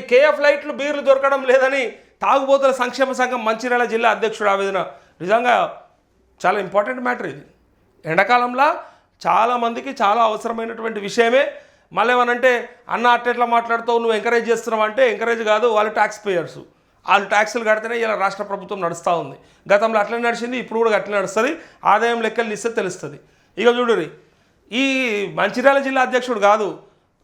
KF లైట్లు బీర్లు దొరకడం లేదని తాగుబోతుల సంక్షేమ సంఘం మంచిర్యాల జిల్లా అధ్యక్షుడు ఆవేదన. నిజంగా చాలా ఇంపార్టెంట్ మ్యాటర్ ఇది. ఎండాకాలంలో చాలామందికి చాలా అవసరమైనటువంటి విషయమే. మళ్ళీ ఏమనంటే అన్న అట్టెట్లా మాట్లాడుతావు? నువ్వు ఎంకరేజ్ చేస్తున్నావు? అంటే ఎంకరేజ్ కాదు వాళ్ళు ట్యాక్స్ పేయర్స్ వాళ్ళు ట్యాక్సులు కడితేనే ఇలా రాష్ట్ర ప్రభుత్వం నడుస్తూ ఉంది. గతంలో అట్లనే నడిచింది ఇప్పుడు కూడా అట్లనే నడుస్తుంది. ఆదాయం లెక్కలు ఇస్తే తెలుస్తుంది. ఇక చూడురి ఈ మంచిర్యాల జిల్లా అధ్యక్షుడు కాదు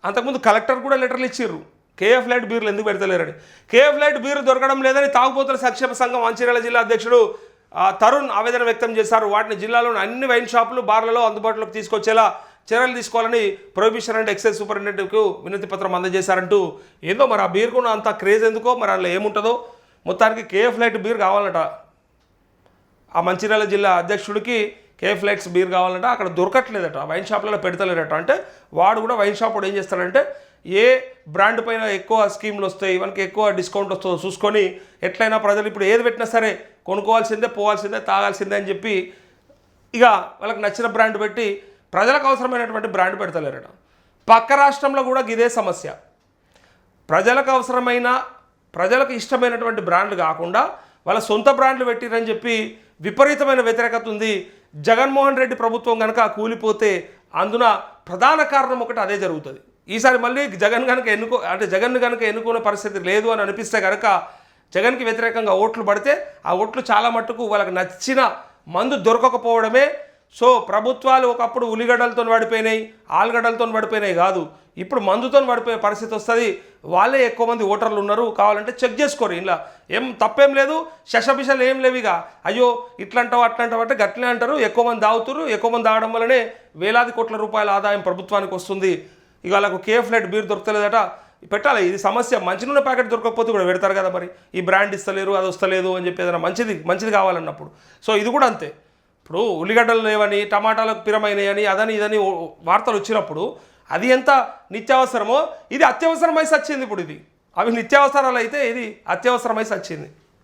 అంతకుముందు కలెక్టర్ కూడా లెటర్లు ఇచ్చిర్రు. కేఎఫ్ లైట్ బీర్లు ఎందుకు పెడతలేరని? కేఎఫ్ లైట్ బీర్ దొరకడం లేదని తాగుబోతుల సంక్షేమ సంఘం మంచిర్యాల జిల్లా అధ్యక్షుడు ఆ, తరుణ్ ఆవేదన వ్యక్తం చేశారు. వాటిని జిల్లాలోని అన్ని వైన్ షాపులు బార్లలో అందుబాటులోకి తీసుకొచ్చేలా చర్యలు తీసుకోవాలని ప్రొహిబిషన్ అండ్ ఎక్సైజ్ సూపరింటెండెంట్కు వినతి పత్రం అందజేశారంటూ. ఏందో మరి ఆ బీర్కు అంత క్రేజ్ ఎందుకో? మరి అందులో ఏముంటుందో? మొత్తానికి కేఎఫ్ లైట్ బీర్ కావాలట. ఆ మంచిర్యాల జిల్లా అధ్యక్షుడికి కే ఫ్లెక్స్ బీర్ కావాలంటే అక్కడ దొరకట్లేదట వైన్ షాప్లలో పెడతలేదట అంటే వాడు కూడా వైన్ షాప్ వాడు ఏం చేస్తాడంటే ఏ బ్రాండ్ పైన ఎక్కువ స్కీమ్లు వస్తాయి మనకి ఎక్కువ డిస్కౌంట్ వస్తుందో చూసుకొని ఎట్లయినా ప్రజలు ఇప్పుడు ఏది పెట్టినా సరే కొనుక్కోవాల్సిందే పోవాల్సిందే తాగాల్సిందే అని చెప్పి ఇక వాళ్ళకి నచ్చిన బ్రాండ్ పెట్టి ప్రజలకు అవసరమైనటువంటి బ్రాండ్ పెడతలేరట. పక్క రాష్ట్రంలో కూడా ఇదే సమస్య. ప్రజలకు అవసరమైన ప్రజలకు ఇష్టమైనటువంటి బ్రాండ్లు కాకుండా వాళ్ళ సొంత బ్రాండ్లు పెట్టిరని చెప్పి విపరీతమైన వ్యతిరేకత ఉంది. జగన్మోహన్ రెడ్డి ప్రభుత్వం కనుక కూలిపోతే అందున ప్రధాన కారణం ఒకటి అదే జరుగుతుంది. ఈసారి మళ్ళీ జగన్ కనుక ఎన్నుకో అంటే జగన్ కనుక ఎన్నుకునే పరిస్థితి లేదు అని అనిపిస్తే కనుక జగన్కి వ్యతిరేకంగా ఓట్లు పడితే ఆ ఓట్లు చాలా మట్టుకు వాళ్ళకి నచ్చిన మందు దొరకకపోవడమే సో ప్రభుత్వాలు ఒకప్పుడు ఉల్లిగడ్డలతో పడిపోయినాయి ఆలుగడ్డలతో పడిపోయినాయి కాదు. ఇప్పుడు మందుతో పడిపోయే పరిస్థితి వస్తుంది. వాళ్ళే ఎక్కువ మంది ఓటర్లు ఉన్నారు. కావాలంటే చెక్ చేసుకోరు. ఇలా ఏం తప్పేం లేదు. శశబిషలు ఏం లేవు ఇక. అయ్యో ఇట్లా అంటావు అట్లా అంటావు అంటే గట్లనే అంటారు. ఎక్కువ మంది తాగుతారు ఎక్కువ మంది తాగడం వల్లనే వేలాది కోట్ల రూపాయల ఆదాయం ప్రభుత్వానికి వస్తుంది. ఇక వాళ్ళకు కేఫ్ లైట్ బీర్ దొరకలేదట. పెట్టాలి. ఇది సమస్య. మంచి నూనె ప్యాకెట్ దొరకకపోతే కూడా పెడతారు కదా మరి. ఈ బ్రాండ్ ఇస్తలేరు అది వస్తలేదు అని చెప్పి ఏదైనా మంచిది మంచిది కావాలన్నప్పుడు. సో ఇది కూడా అంతే. ఇప్పుడు ఉల్లిగడ్డలు లేవని టమాటాలు పిరమైనవి అని అదని ఇదని వార్తలు వచ్చినప్పుడు అది ఎంత నిత్యావసరమో ఇది అత్యవసరమై సచ్చింది ఇప్పుడు ఇది. అవి నిత్యావసరాలు అయితే ఇది అత్యవసరమై సచ్చింది.